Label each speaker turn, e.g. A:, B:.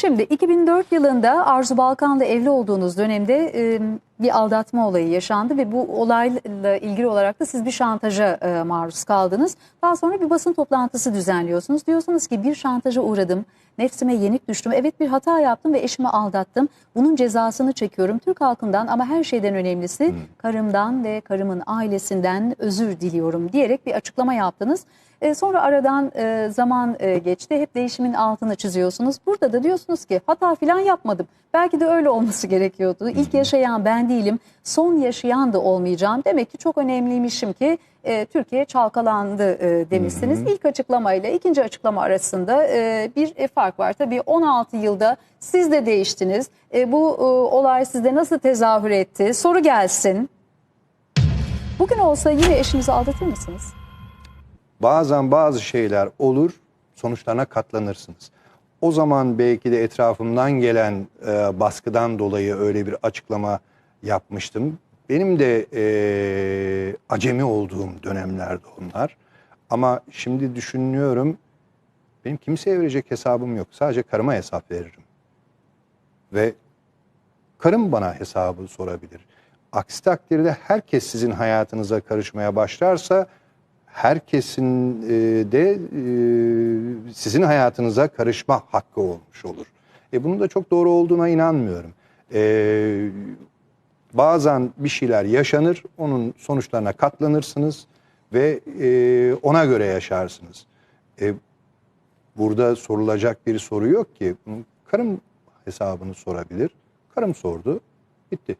A: Şimdi 2004 yılında Arzu Balkan'la evli olduğunuz dönemde e, bir aldatma olayı yaşandı ve bu olayla ilgili olarak da siz bir şantaja e, maruz kaldınız. Daha sonra bir basın toplantısı düzenliyorsunuz. Diyorsunuz ki bir şantaja uğradım, nefsime yenik düştüm. Evet bir hata yaptım ve eşimi aldattım. Bunun cezasını çekiyorum. Türk halkından ama her şeyden önemlisi karımdan ve karımın ailesinden özür diliyorum diyerek bir açıklama yaptınız. E, sonra aradan e, zaman e, geçti. Hep değişimin altını çiziyorsunuz. Burada da diyorsunuz ki hata falan yapmadım. Belki de öyle olması gerekiyordu. İlk yaşayan ben değilim. Son yaşayan da olmayacağım. Demek ki çok önemliymişim ki e, Türkiye çalkalandı e, demişsiniz. İlk açıklamayla ikinci açıklama arasında e, bir e, fark var. Tabii 16 yılda siz de değiştiniz. E, bu e, olay sizde nasıl tezahür etti? Soru gelsin. Bugün olsa yine eşinizi aldatır mısınız?
B: Bazen bazı şeyler olur, sonuçlarına katlanırsınız. O zaman belki de etrafımdan gelen e, baskıdan dolayı öyle bir açıklama yapmıştım. Benim de e, acemi olduğum dönemlerde onlar. Ama şimdi düşünüyorum, benim kimseye verecek hesabım yok. Sadece karıma hesap veririm. Ve karım bana hesabı sorabilir. Aksi takdirde herkes sizin hayatınıza karışmaya başlarsa herkesin e, de e, sizin hayatınıza karışma hakkı olmuş olur. E, bunun da çok doğru olduğuna inanmıyorum. E, bazen bir şeyler yaşanır, onun sonuçlarına katlanırsınız ve e, ona göre yaşarsınız. E, burada sorulacak bir soru yok ki. Karım hesabını sorabilir. Karım sordu, bitti.